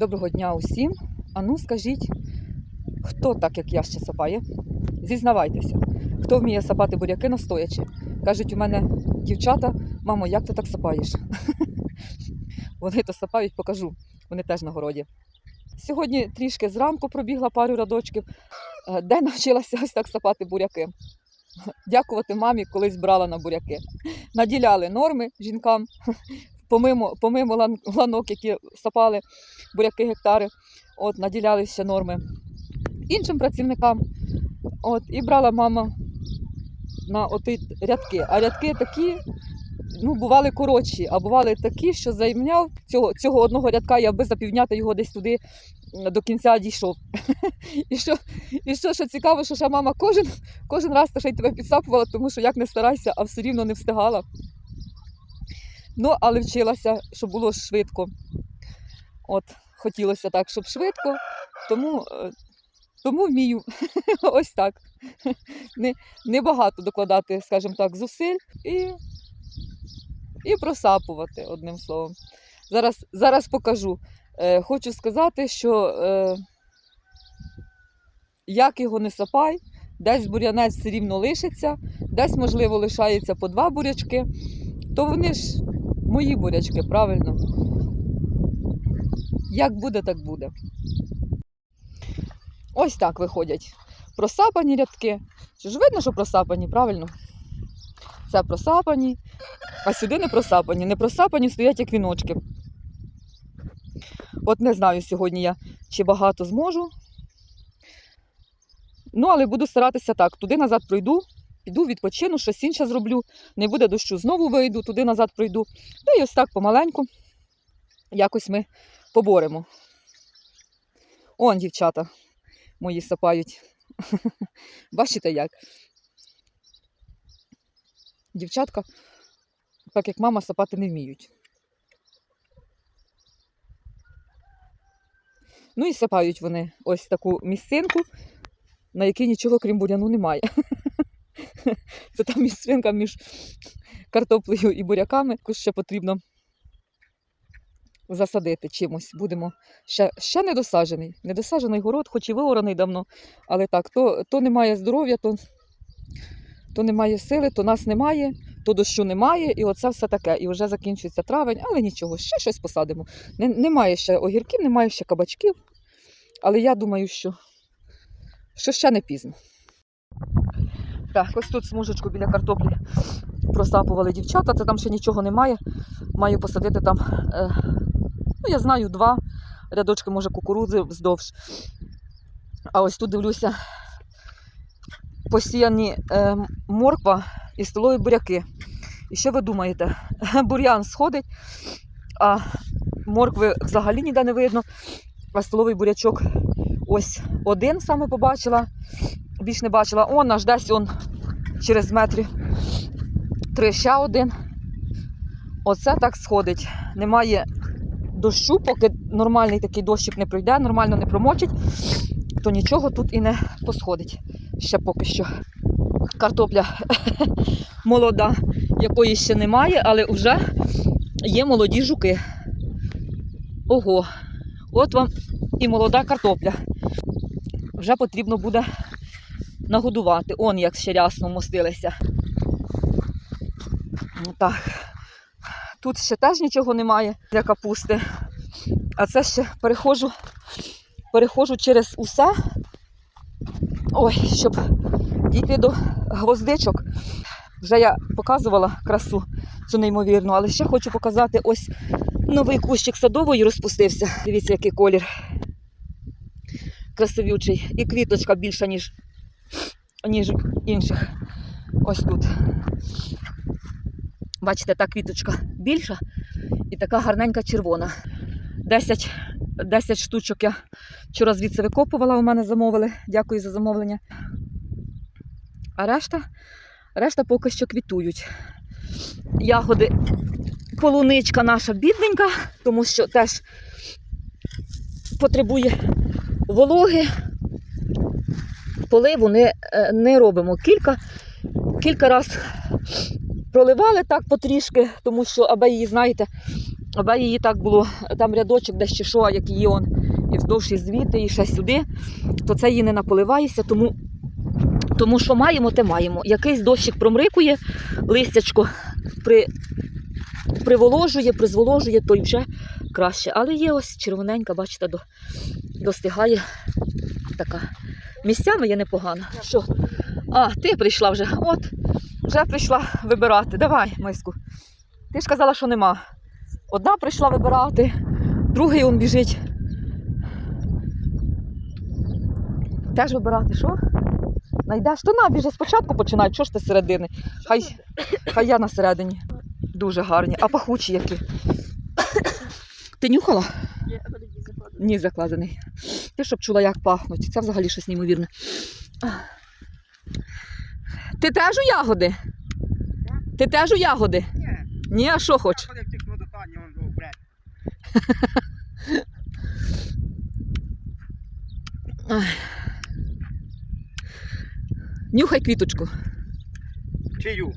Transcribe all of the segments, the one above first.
Доброго дня усім. А ну скажіть, хто так, як я ще сапає? Зізнавайтеся, хто вміє сапати буряки настоячи? Кажуть, у мене дівчата, мамо, як ти так сапаєш? Вони то сапають, покажу. Вони теж на городі. Сьогодні трішки зранку пробігла пару радочків, е, де навчилася ось так сапати буряки. Дякувати мамі, колись брала на буряки. Наділяли норми жінкам, помимо, помимо лан- ланок, які сапали буряки гектари, от, наділяли ще норми іншим працівникам. От, і брала мама на оті рядки. А рядки такі, ну, бували коротші, а бували такі, що займняв цього, цього одного рядка, я би за півдня його десь туди до кінця дійшов. І що, і що, що цікаво, що ще мама кожен, кожен раз ще й тебе підсапувала, тому що як не старайся, а все рівно не встигала. Ну, але вчилася, щоб було швидко. От, хотілося так, щоб швидко, тому, е, тому вмію. Ось так. Не, небагато докладати, скажімо так, зусиль і, і просапувати, одним словом. Зараз, зараз покажу. Е, хочу сказати, що е, як його не сапай, десь бур'янець все рівно лишиться, десь, можливо, лишається по два бурячки, то вони ж мої бурячки, правильно. Як буде, так буде. Ось так виходять. Просапані рядки. Що ж видно, що просапані, правильно? Це просапані, а сюди не просапані. Не просапані стоять як віночки. От не знаю сьогодні я, чи багато зможу. Ну, але буду старатися так. Туди назад пройду, піду, відпочину, щось інше зроблю. Не буде дощу, знову вийду, туди назад пройду. Ну і ось так помаленьку. Якось ми поборемо. Он, дівчата, мої сапають. Бачите як? Дівчатка, так як мама, сапати не вміють. Ну і сапають вони ось таку місцинку, на якій нічого крім буряну немає. Це там місцинка між картоплею і буряками, ще потрібно засадити чимось. Будемо ще, ще недосаджений. Недосаджений город, хоч і виораний давно, але так, то, то немає здоров'я, то, то немає сили, то нас немає, то дощу немає, і оце все таке. І вже закінчується травень, але нічого, ще щось посадимо. Не, немає ще огірків, немає ще кабачків. Але я думаю, що, що ще не пізно. Так, ось тут смужечку біля картоплі просапували дівчата, це там ще нічого немає. Маю посадити там, е, ну я знаю, два рядочки, може, кукурудзи вздовж. А ось тут дивлюся посіяні е, морква і столові буряки. І що ви думаєте? Бур'ян сходить, а моркви взагалі ніде не видно. А столовий бурячок ось один саме побачила, більш не бачила. Он аж десь он через метрів три ще один. Оце так сходить. Немає дощу, поки нормальний такий дощик не пройде, нормально не промочить, то нічого тут і не посходить. Ще поки що. Картопля молода, якої ще немає, але вже є молоді жуки. Ого, от вам і молода картопля. Вже потрібно буде нагодувати. Он як ще рясно мостилися. Ну, Так. Тут ще теж нічого немає для капусти. А це ще переходжу, переходжу через усе. Ой, щоб дійти до гвоздичок. Вже я показувала красу цю неймовірну, але ще хочу показати ось новий кущик садової розпустився. Дивіться, який колір. Красивючий. І квіточка більша, ніж, ніж інших. Ось тут. Бачите, та квіточка більша і така гарненька червона. 10, 10 штучок я вчора звідси викопувала, у мене замовили. Дякую за замовлення. А решта, решта поки що квітують. Ягоди, полуничка наша бідненька, тому що теж потребує вологи. Поливу не, не робимо. Кілька, кілька разів Проливали так потрішки, тому що аби її, знаєте, аби її так було, там рядочок, де ще що, як її он, і вздовж і звідти, і ще сюди, то це її не наполивається, тому, тому що маємо, те маємо. Якийсь дощик промрикує, листячко при, приволожує, призволожує, то й вже краще. Але є ось червоненька, бачите, до, достигає така. Місцями є непогана. Що? А, ти прийшла вже. От, вже прийшла вибирати. Давай, миску. Ти ж казала, що нема. Одна прийшла вибирати, другий он біжить. Теж вибирати, що? Найдеш, то на, біже спочатку починай, що ж ти з середини? Хай, хай я на середині. Дуже гарні. А пахучі які. Ти нюхала? Ні, закладений. Ти щоб чула, як пахнуть. Це взагалі щось неймовірне. Ти теж у ягоди? Ти теж у ягоди? Ні, Ні, а що бред. Нюхай квіточку. Чию?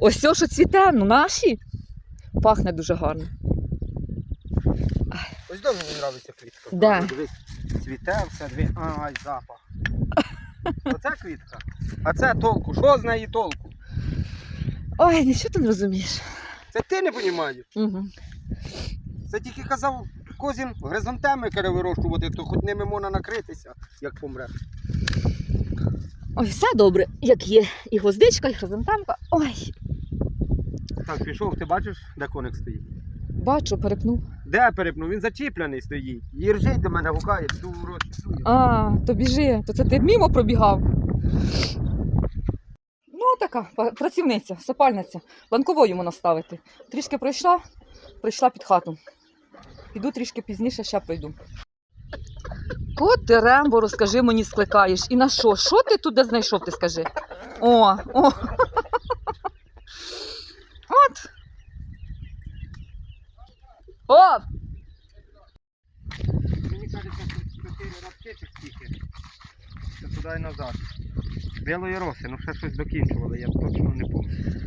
Ось все, що цвіте, ну наші. Пахне дуже гарно. Ось довго мені подобається квітка. Да. Дивись, цвіте все, дві. Ай, запах. Оце квітка. А це толку. Що з неї толку? Ой, нічого ти не розумієш. Це ти не розумієш. Угу. Це тільки казав Козін гризантеми вирощувати, то хоч ними можна накритися, як помре. Ой, все добре, як є. І гвоздичка, і хризантемка. Ой, Так, пішов, ти бачиш, де коник стоїть? Бачу, перепнув. Де перепнув? Він зачіплений стоїть. Їржить до мене гукає, піду в рот. А, то біжи, то це ти мімо пробігав. Ну, така па- працівниця, сапальниця. Ланковою можна ставити. Трішки пройшла, прийшла під хату. Піду трішки пізніше, ще прийду. Кот ти Рембо, розкажи мені, скликаєш. І на що? Що ти туди знайшов, ти скажи? О, о. От. О! Мені кажеться, що чотири рабчичок тільки. Це туди і назад. Білої роси, ну ще щось докінчували, я точно не пам'ятаю.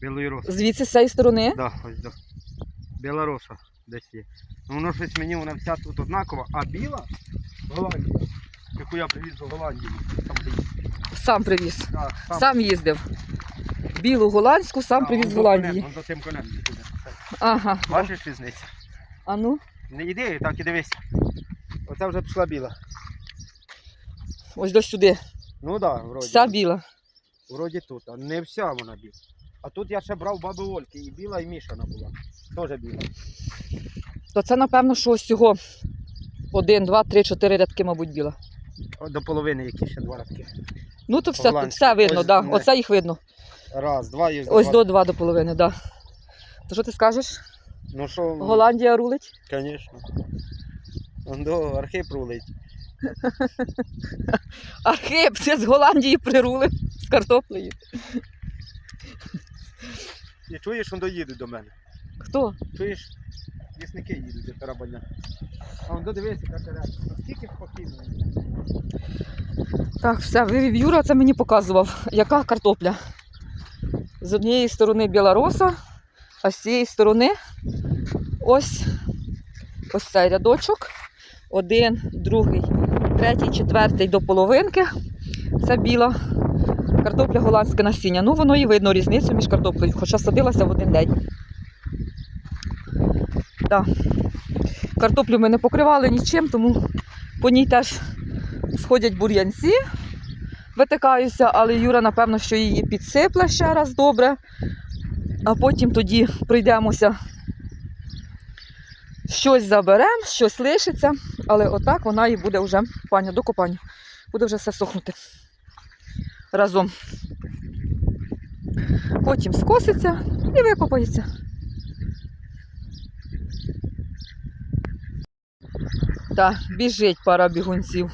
Білої роси. Звідси з цієї сторони. Да, ось до. Біла роса десь є. Ну воно щось мені вона вся тут однакова, а біла Голландія. Яку я привіз до Голландії. Там де є. Сам привіз. Да, сам, Сам їздив. Білу голландську сам привіз з Голландії. он за тим конем. Ага. Бачиш різницю? А ну, Не йди, так і дивись. Оце вже пішла біла. ось до сюди. Ну так, да, вроді. Вся біла. Вроді тут, а не вся вона біла. А тут я ще брав баби Ольки, і біла, і мішана була. Теж біла. То це, напевно, що ось цього один, два, три, чотири рядки, мабуть, біла. До половини які ще два радки. Ну, то все, Голландські. все видно, Ось, да. не. Оце їх видно. Раз, два є. Ось два. до два до половини, да. То що ти скажеш? Ну що, Голландія рулить? звісно. До архип рулить. Архип, це з Голландії прирулив з картоплею. І чуєш, он доїдуть до мене. Хто? Чуєш, лісники їдуть до тарабаня. А он додивися, яка. Скільки спокійно. Так, все, вивів Юра, це мені показував, яка картопля. З однієї сторони білороса, а з цієї сторони ось, ось цей рядочок. Один, другий, третій, четвертий до половинки. Це біла. Картопля голландське насіння. Ну, воно і видно різницю між картоплею, хоча садилася в один день. Так. Картоплю ми не покривали нічим, тому по ній теж сходять бур'янці, витикаюся, але Юра, напевно, що її підсипле ще раз добре. А потім тоді прийдемося, щось заберемо, щось лишиться, але отак вона і буде вже паня до копання. Буде вже все сохнути разом. Потім скоситься і викопається. Так, біжить пара бігунців.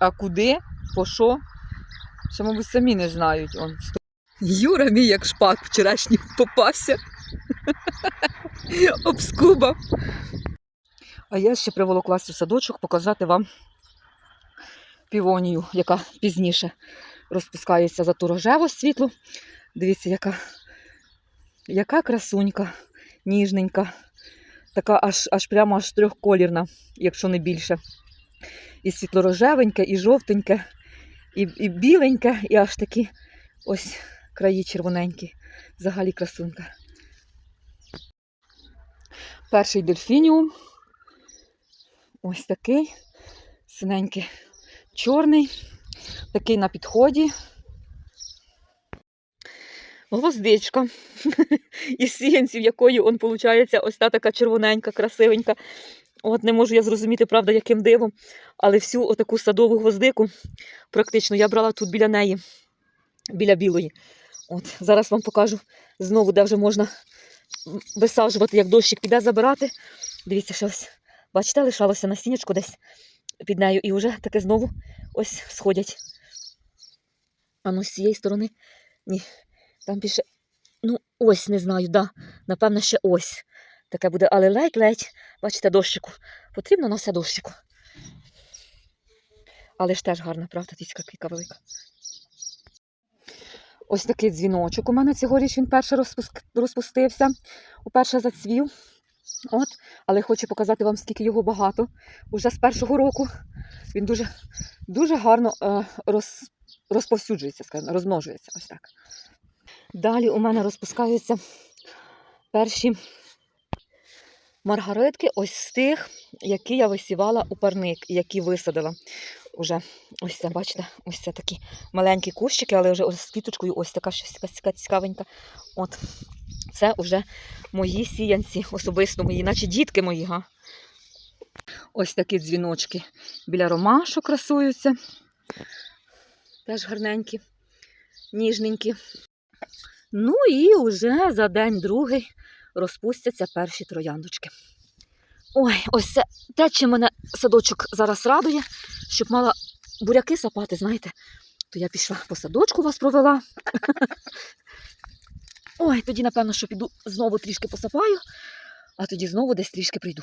А куди? По що? Ще, мабуть, самі не знають. Он. Юра мій як шпак вчорашній попався. Обскубав. А я ще приволоклася в садочок показати вам півонію, яка пізніше розпускається за ту рожеву світлу. Дивіться, яка, яка красунька, ніжненька, така аж, аж прямо аж трьохколірна, якщо не більше. І світлорожевеньке, і жовтеньке, і, і біленьке, і аж такі ось краї червоненькі. Взагалі красунка. Перший дельфініум. Ось такий. Синенький, чорний, такий на підході. Гвоздичка. Із сіянців, якої он, виходить, ось та така червоненька, красивенька. От не можу я зрозуміти, правда, яким дивом, але всю отаку садову гвоздику, практично, я брала тут біля неї, біля білої. От, зараз вам покажу знову, де вже можна висаджувати, як дощик піде забирати. Дивіться, що ось, бачите, лишалося на стіночку десь під нею, і вже таке знову ось сходять. А ну з цієї сторони. Ні, там більше. Ну, ось не знаю, да. Напевно, ще ось. Таке буде, але ледь-ледь, бачите, дощику. Потрібно все дощику. Але ж теж гарна, правда, тіська квіка велика. Ось такий дзвіночок у мене цьогоріч він перше розпустився, уперше зацвів. От, але хочу показати вам, скільки його багато. Уже з першого року він дуже, дуже гарно е, роз, розповсюджується, скажімо, розмножується. Ось так. Далі у мене розпускаються перші маргаритки, ось з тих, які я висівала у парник, які висадила. Уже ось це, бачите, ось це такі маленькі кущики, але вже ось з квіточкою, ось така щось цікавенька. От це вже мої сіянці, особисто мої, наче дітки мої. Га? Ось такі дзвіночки біля ромашок красуються. Теж гарненькі, ніжненькі. Ну і вже за день другий розпустяться перші трояндочки. Ой, ось це те, чим мене садочок зараз радує, щоб мала буряки сапати, знаєте. То я пішла по садочку вас провела. Ой, тоді, напевно, що піду знову трішки посапаю, а тоді знову десь трішки прийду.